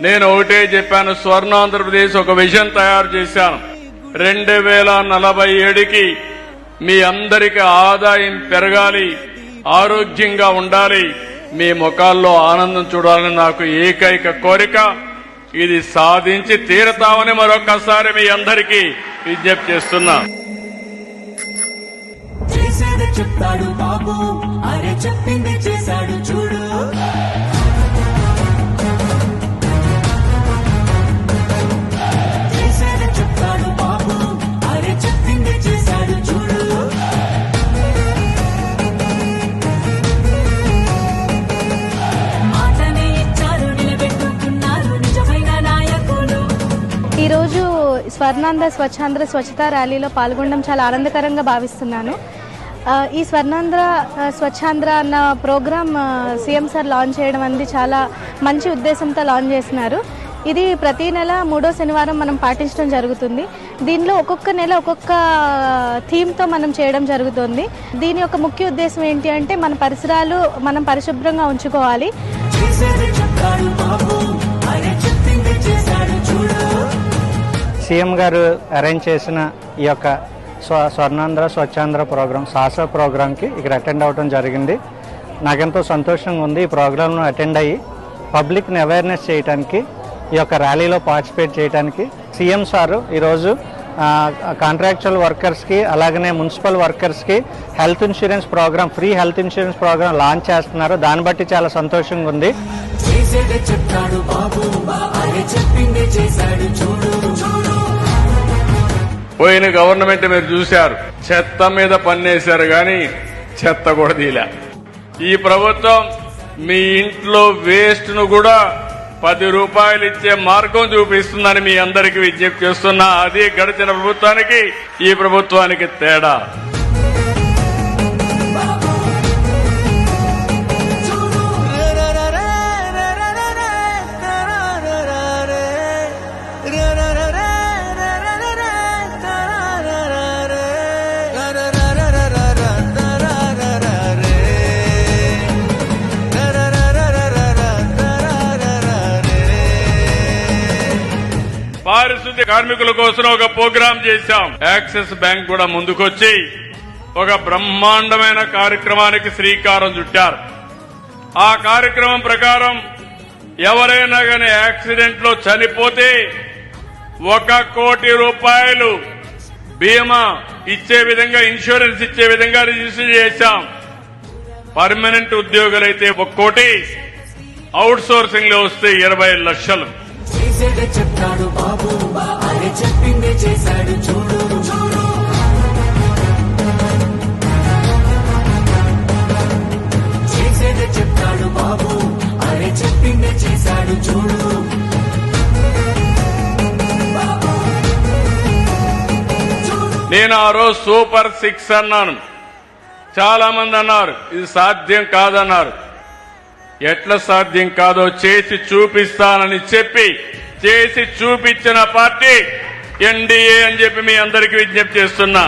నేను ఒకటే చెప్పాను స్వర్ణాంధ్రప్రదేశ్ ఒక విజన్ తయారు చేశాను. రెండు వేల నలభై ఏడుకి మీ అందరికి ఆదాయం పెరగాలి ఆరోగ్యంగా ఉండాలి. మీ ముఖాల్లో ఆనందం చూడాలని నాకు ఏకైక కోరిక. ఇది సాధించి తీరతామని మరొకసారి మీ అందరికీ విజ్ఞప్తి చేస్తున్నా. చెప్తాడు బాబు. అరే చెప్పింది చేశాడు చూడు. ఈరోజు స్వర్ణాంధ్ర స్వచ్ఛాంధ్ర స్వచ్ఛతా ర్యాలీలో పాల్గొనడం చాలా ఆనందకరంగా భావిస్తున్నాను. ఈ స్వర్ణాంధ్ర స్వచ్ఛాంధ్ర అన్న ప్రోగ్రామ్ సీఎం సార్ లాంచ్ చేయడం అనేది చాలా మంచి ఉద్దేశంతో లాంచ్ చేసినారు. ఇది ప్రతి నెల మూడో శనివారం మనం పాటించడం జరుగుతుంది. దీనిలో ఒక్కొక్క నెల ఒక్కొక్క థీమ్తో మనం చేయడం జరుగుతుంది. దీని యొక్క ముఖ్య ఉద్దేశం ఏంటి అంటే మన పరిసరాలు మనం పరిశుభ్రంగా ఉంచుకోవాలి. సీఎం గారు అరేంజ్ చేసిన ఈ యొక్క స్వ స్వర్ణాంధ్ర స్వచ్ఛాంధ్ర ప్రోగ్రామ్ సాహస ప్రోగ్రామ్కి ఇక్కడ అటెండ్ అవ్వడం జరిగింది. నాకెంతో సంతోషంగా ఉంది. ఈ ప్రోగ్రామ్ను అటెండ్ అయ్యి పబ్లిక్ని అవేర్నెస్ చేయడానికి ఈ యొక్క ర్యాలీలో పార్టిసిపేట్ చేయడానికి సీఎం సారు ఈరోజు కాంట్రాక్చువల్ వర్కర్స్కి అలాగనే municipal వర్కర్స్కి health insurance program free health insurance program launch చేస్తున్నారు. దాన్ని బట్టి చాలా సంతోషంగా ఉంది. చెప్తాడు బాబు చెప్పింది చేశాడు చూడు చూడు. పోయిన గవర్నమెంట్ మీరు చూశారు. చెత్త మీద పన్నేశారు గాని చెత్త కూడా తీలా. ఈ ప్రభుత్వం మీ ఇంట్లో వేస్ట్ను కూడా పది రూపాయలు ఇచ్చే మార్గం చూపిస్తుందని మీ అందరికీ విజ్ఞప్తి చేస్తున్నా. అది గడిచిన ప్రభుత్వానికి ఈ ప్రభుత్వానికి తేడా. పారిశుద్ధ్య కార్మికుల కోసం ఒక ప్రోగ్రాం చేశాం. యాక్సిస్ బ్యాంక్ కూడా ముందుకొచ్చి ఒక బ్రహ్మాండమైన కార్యక్రమానికి శ్రీకారం చుట్టారు. ఆ కార్యక్రమం ప్రకారం ఎవరైనా కానీ యాక్సిడెంట్లో చనిపోతే ఒక కోటి రూపాయలు బీమా ఇచ్చే విధంగా ఇన్సూరెన్స్ ఇచ్చే విధంగా రిజిస్టర్ చేశాం. పర్మనెంట్ ఉద్యోగులైతే ఒక కోటి అవుట్ సోర్సింగ్లో వస్తే ఇరవై లక్షలు. చేసేది చెప్తాడు బాబు. ఆయన చెప్పింది చేశాడు చూడు. చూడు చేసేది చెప్తాడు బాబు. ఆయన చెప్పింది చేశాడు చూడు. నేను ఆ రోజు సూపర్ సిక్స్ అన్నాను. చాలా మంది అన్నారు ఇది సాధ్యం కాదన్నారు. ఎట్లా సాధ్యం కాదో చేసి చూపిస్తానని చెప్పి చేసి చూపించిన పార్టీ ఎన్డీఏ అని చెప్పి మీ అందరికీ విజ్ఞప్తి చేస్తున్నా.